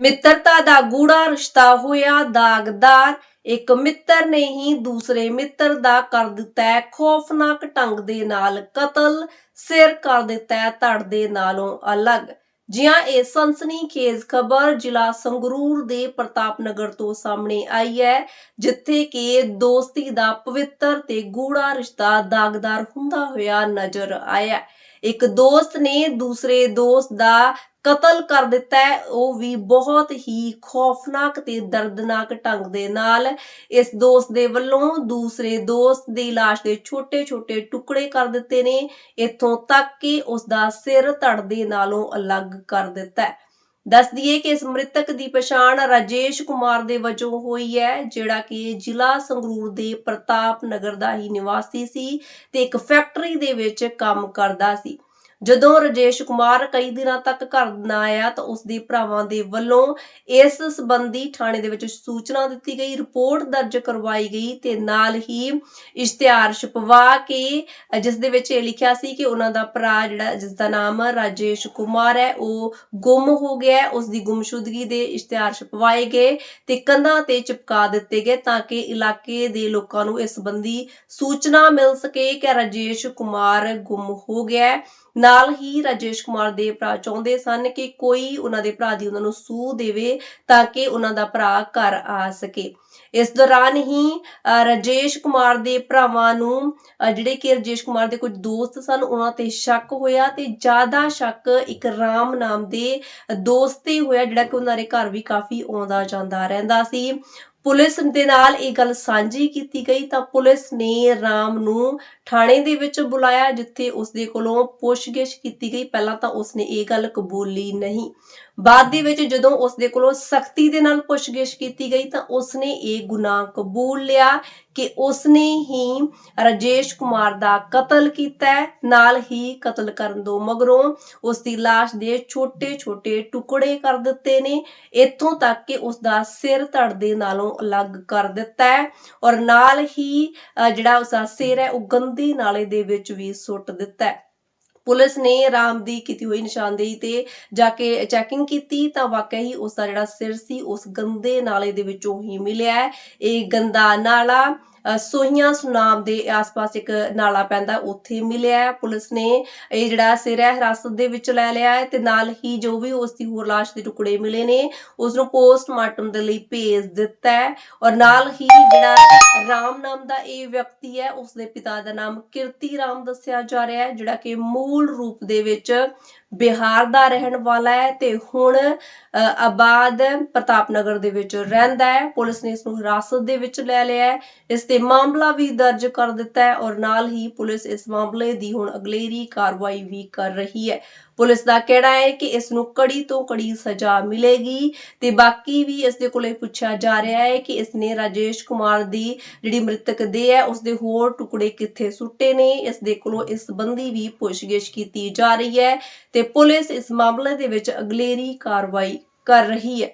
ਮਿੱਤਰਤਾ ਦਾ ਗੂੜਾ ਰਿਸ਼ਤਾ ਹੋਇਆ ਦਾਗਦਾਰ। ਇੱਕ ਮਿੱਤਰ ਨੇ ਹੀ ਦੂਸਰੇ ਮਿੱਤਰ ਦਾ ਕਰ ਦਿੱਤਾ ਖੌਫਨਾਕ ਢੰਗ ਦੇ ਨਾਲ ਕਤਲ, ਸਿਰ ਕਰ ਦਿੱਤਾ ਧੜ ਦੇ ਨਾਲੋਂ ਅਲੱਗ। ਜਿਹਾਂ ਇਹ ਸਨਸਨੀਖੇਜ਼ ਖਬਰ ਜ਼ਿਲ੍ਹਾ ਸੰਗਰੂਰ ਦੇ ਪ੍ਰਤਾਪ ਨਗਰ ਤੋਂ ਸਾਹਮਣੇ ਆਈ ਹੈ, ਜਿੱਥੇ ਕਿ ਦੋਸਤੀ ਦਾ ਪਵਿੱਤਰ ਤੇ ਗੂੜਾ ਰਿਸ਼ਤਾ ਦਾਗਦਾਰ ਹੁੰਦਾ ਹੋਇਆ ਨਜ਼ਰ ਆਇਆ। ਇੱਕ ਦੋਸਤ ਨੇ ਦੂਸਰੇ ਦੋਸਤ ਦਾ ਕਤਲ ਕਰ ਦਿੱਤਾ ਉਹ ਵੀ ਬਹੁਤ ਹੀ ਖੌਫਨਾਕ ਤੇ ਦਰਦਨਾਕ ਢੰਗ ਦੇ ਨਾਲ ਇਸ ਦੋਸਤ ਦੇ ਵੱਲੋਂ ਦੂਸਰੇ ਦੋਸਤ ਦੀ ਲਾਸ਼ ਦੇ ਛੋਟੇ-ਛੋਟੇ ਟੁਕੜੇ ਕਰ ਦਿੱਤੇ ਨੇ। ਇੱਥੋਂ ਤੱਕ ਕਿ ਉਸ ਦਾ ਸਿਰ ਧੜ ਦੇ ਨਾਲੋਂ ਅਲੱਗ ਕਰ ਦਿੱਤਾ ਦੱਸ ਦਈਏ ਕਿ ਇਸ ਮ੍ਰਿਤਕ ਦੀ ਪਛਾਣ ਰਾਜੇਸ਼ ਕੁਮਾਰ ਦੇ ਵਜੋਂ ਹੋਈ ਹੈ, ਜਿਹੜਾ ਕਿ ਜ਼ਿਲ੍ਹਾ ਸੰਗਰੂਰ ਦੇ ਪ੍ਰਤਾਪ ਨਗਰ ਦਾ ਹੀ ਨਿਵਾਸੀ ਸੀ ਤੇ ਇੱਕ ਫੈਕਟਰੀ ਦੇ ਵਿੱਚ ਕੰਮ ਕਰਦਾ ਸੀ। ਜਦੋਂ ਰਾਜੇਸ਼ ਕੁਮਾਰ ਕਈ ਦਿਨਾਂ ਤੱਕ ਘਰ ਨਾ ਆਇਆ ਤਾਂ ਉਸ ਦੇ ਭਰਾਵਾਂ ਦੇ ਵੱਲੋਂ ਇਸ ਸੰਬੰਧੀ ਥਾਣੇ ਦੇ ਵਿੱਚ ਸੂਚਨਾ ਦਿੱਤੀ ਗਈ, ਰਿਪੋਰਟ ਦਰਜ ਕਰਵਾਈ ਗਈ ਤੇ ਨਾਲ ਹੀ ਇਸ਼ਤਿਹਾਰ ਛਪਵਾ ਕੇ, ਜਿਸ ਦੇ ਵਿੱਚ ਇਹ ਲਿਖਿਆ ਸੀ ਕਿ ਉਹਨਾਂ ਦਾ ਭਰਾ ਜਿਹੜਾ, ਜਿਸ ਦਾ ਨਾਮ ਰਾਜੇਸ਼ ਕੁਮਾਰ ਹੈ, ਉਹ ਗੁੰਮ ਹੋ ਗਿਆ ਹੈ। ਉਸ ਦੀ ਗੁੰਮਸ਼ੁਦਗੀ ਦੇ ਇਸ਼ਤਿਹਾਰ ਛਪਵਾਏ ਗਏ ਤੇ ਕੰਧਾਂ ਤੇ ਚਿਪਕਾ ਦਿੱਤੇ ਗਏ ਤਾਂ ਕਿ ਇਲਾਕੇ ਦੇ ਲੋਕਾਂ ਨੂੰ ਇਸ ਸੰਬੰਧੀ ਸੂਚਨਾ ਮਿਲ ਸਕੇ ਕਿ ਰਾਜੇਸ਼ ਕੁਮਾਰ ਗੁੰਮ ਹੋ ਗਿਆ ਹੈ। ਨਾਲ ਹੀ ਰਾਜੇਸ਼ ਕੁਮਾਰ ਦੇ ਭਰਾ ਚਾਹੁੰਦੇ ਸਨ ਕਿ ਕੋਈ ਉਹਨਾਂ ਦੇ ਭਰਾ ਦੀ ਉਹਨਾਂ ਨੂੰ ਸੂਹ ਦੇਵੇ ਤਾਂ ਕਿ ਉਹਨਾਂ ਦਾ ਭਰਾ ਘਰ ਆ ਸਕੇ। ਇਸ ਦੌਰਾਨ ਹੀ ਰਾਜੇਸ਼ ਕੁਮਾਰ ਦੇ ਭਰਾਵਾਂ ਨੂੰ ਜਿਹੜੇ ਕਿ ਰਾਜੇਸ਼ ਕੁਮਾਰ ਦੇ ਕੁਝ ਦੋਸਤ ਸਨ, ਉਹਨਾਂ ਤੇ ਸ਼ੱਕ ਹੋਇਆ ਤੇ ਜ਼ਿਆਦਾ ਸ਼ੱਕ ਇੱਕ ਰਾਮ ਨਾਮ ਦੇ ਦੋਸਤ ਤੇ ਹੋਇਆ, ਜਿਹੜਾ ਕਿ ਉਹਨਾਂ ਦੇ ਘਰ ਵੀ ਕਾਫੀ ਆਉਂਦਾ ਜਾਂਦਾ ਰਹਿੰਦਾ ਸੀ। ਪੁਲਿਸ ਦੇ ਨਾਲ ਇਹ ਗੱਲ ਸਾਂਝੀ ਕੀਤੀ ਗਈ ਤਾਂ ਪੁਲਿਸ ਨੇ ਰਾਮ ਨੂੰ ਥਾਣੇ ਦੇ ਵਿੱਚ ਬੁਲਾਇਆ, ਜਿੱਥੇ ਉਸ ਦੇ ਕੋਲੋਂ ਪੁੱਛਗਿੱਛ ਕੀਤੀ ਗਈ। ਪਹਿਲਾਂ ਤਾਂ ਉਸ ਨੇ ਇਹ ਗੱਲ ਕਬੂਲੀ ਨਹੀਂ। ਬਾਅਦ ਦੇ ਵਿੱਚ ਜਦੋਂ ਉਸ ਦੇ ਕੋਲੋਂ ਸਖਤੀ ਦੇ ਨਾਲ ਪੁੱਛਗਿੱਛ ਕੀਤੀ ਗਈ ਤਾਂ ਉਸ ਨੇ ਇਹ ਗੁਨਾਹ ਕਬੂਲ ਲਿਆ ਕਿ ਉਸਨੇ ਹੀ ਰਾਜੇਸ਼ ਕੁਮਾਰ ਦਾ ਕਤਲ ਕੀਤਾ ਨਾਲ ਹੀ ਕਤਲ ਕਰਨ ਤੋਂ ਮਗਰੋਂ ਉਸ ਦੀ ਲਾਸ਼ ਦੇ ਛੋਟੇ-ਛੋਟੇ ਟੁਕੜੇ ਕਰ ਦਿੱਤੇ ਨੇ। ਇੱਥੋਂ ਤੱਕ ਕਿ ਉਸ ਦਾ ਸਿਰ ਧੜ ਦੇ ਨਾਲੋਂ ਅਲੱਗ ਕਰ ਦਿੱਤਾ ਹੈ ਔਰ ਨਾਲ ਹੀ ਜਿਹੜਾ ਉਸ ਦਾ ਸਿਰ ਹੈ, ਉਹ ਗੰਦੀ ਨਾਲੇ ਦੇ ਵਿੱਚ ਵੀ ਸੁੱਟ ਦਿੱਤਾ ਹੈ। ਪੁਲਿਸ ਨੇ ਰਾਮ ਦੀ ਕੀਤੀ ਹੋਈ ਨਿਸ਼ਾਨਦੇਹੀ ਤੇ ਜਾ ਕੇ ਚੈਕਿੰਗ ਕੀਤੀ, ਤਾਂ ਵਾਕਈ ਹੀ ਉਸ ਦਾ ਜਿਹੜਾ ਸਿਰ ਸੀ, ਉਸ ਗੰਦੇ ਨਾਲੇ ਦੇ ਵਿੱਚੋਂ ਹੀ ਮਿਲਿਆ ਇਹ ਗੰਦਾ ਨਾਲਾ ਸੋਹੀਆਂ ਸੁਨਾਮ ਦੇ ਆਸ-ਪਾਸ ਇੱਕ ਨਾਲਾ ਪੈਂਦਾ ਉੱਥੇ ਮਿਲਿਆ ਪੁਲਿਸ ਨੇ ਇਹ ਜਿਹੜਾ ਸਿਰ ਹੈ, ਹਿਰਾਸਤ ਦੇ ਵਿੱਚ ਲੈ ਲਿਆ ਹੈ ਤੇ ਨਾਲ ਹੀ ਜੋ ਵੀ ਉਸ ਦੀ ਹੋਰ ਲਾਸ਼ ਦੇ ਟੁਕੜੇ ਮਿਲੇ ਨੇ, ਉਸ ਨੂੰ ਪੋਸਟਮਾਰਟਮ ਦੇ ਲਈ ਭੇਜ ਦਿੱਤਾ ਹੈ ਔਰ ਨਾਲ ਹੀ ਜਿਹੜਾ ਰਾਮ ਨਾਮ ਦਾ ਇਹ ਵਿਅਕਤੀ ਹੈ ਉਸ ਦੇ ਪਿਤਾ ਦਾ ਨਾਮ ਕਿਰਤੀ ਰਾਮ ਦੱਸਿਆ ਜਾ ਰਿਹਾ ਹੈ, ਜਿਹੜਾ ਕਿ ਮੂਲ ਰੂਪ ਦੇ ਵਿੱਚ ਬਿਹਾਰ ਦਾ ਰਹਿਣ ਵਾਲਾ ਹੈ ਤੇ ਹੁਣ ਆਬਾਦ ਪ੍ਰਤਾਪ ਨਗਰ ਦੇ ਵਿੱਚ ਰਹਿੰਦਾ ਹੈ। ਪੁਲਿਸ ਨੇ ਇਸ ਨੂੰ ਹਿਰਾਸਤ ਦੇ ਵਿੱਚ ਲੈ ਲਿਆ ਹੈ। ਇਸ ਤੇ ਮਾਮਲਾ ਵੀ ਦਰਜ ਕਰ ਦਿੱਤਾ ਹੈ ਔਰ ਨਾਲ ਹੀ ਪੁਲਿਸ ਇਸ ਮਾਮਲੇ ਦੀ ਹੁਣ ਅਗਲੇਰੀ ਕਾਰਵਾਈ ਵੀ ਕਰ ਰਹੀ ਹੈ। ਪੁਲਿਸ ਦਾ ਕਹਿਣਾ ਹੈ ਕਿ ਇਸ ਨੂੰ ਕੜੀ ਤੋਂ ਕੜੀ ਸਜ਼ਾ ਮਿਲੇਗੀ ਤੇ ਬਾਕੀ ਵੀ ਇਸ ਦੇ ਕੋਲੇ ਪੁੱਛਿਆ ਜਾ ਰਿਹਾ ਹੈ ਕਿ ਇਸ ਨੇ ਰਾਜੇਸ਼ ਕੁਮਾਰ ਦੀ ਜਿਹੜੀ ਮ੍ਰਿਤਕ ਦੇ ਹੈ, ਉਸ ਦੇ ਹੋਰ ਟੁਕੜੇ ਕਿੱਥੇ ਸੁੱਟੇ ਨੇ? ਇਸ ਦੇ ਕੋਲੋਂ ਇਸ ਸੰਬੰਧੀ ਵੀ ਪੁੱਛਗਿੱਛ ਕੀਤੀ ਜਾ ਰਹੀ ਹੈ ਤੇ ਪੁਲਿਸ ਇਸ ਮਾਮਲੇ ਦੇ ਵਿੱਚ ਅਗਲੇਰੀ ਕਾਰਵਾਈ ਕਰ ਰਹੀ ਹੈ।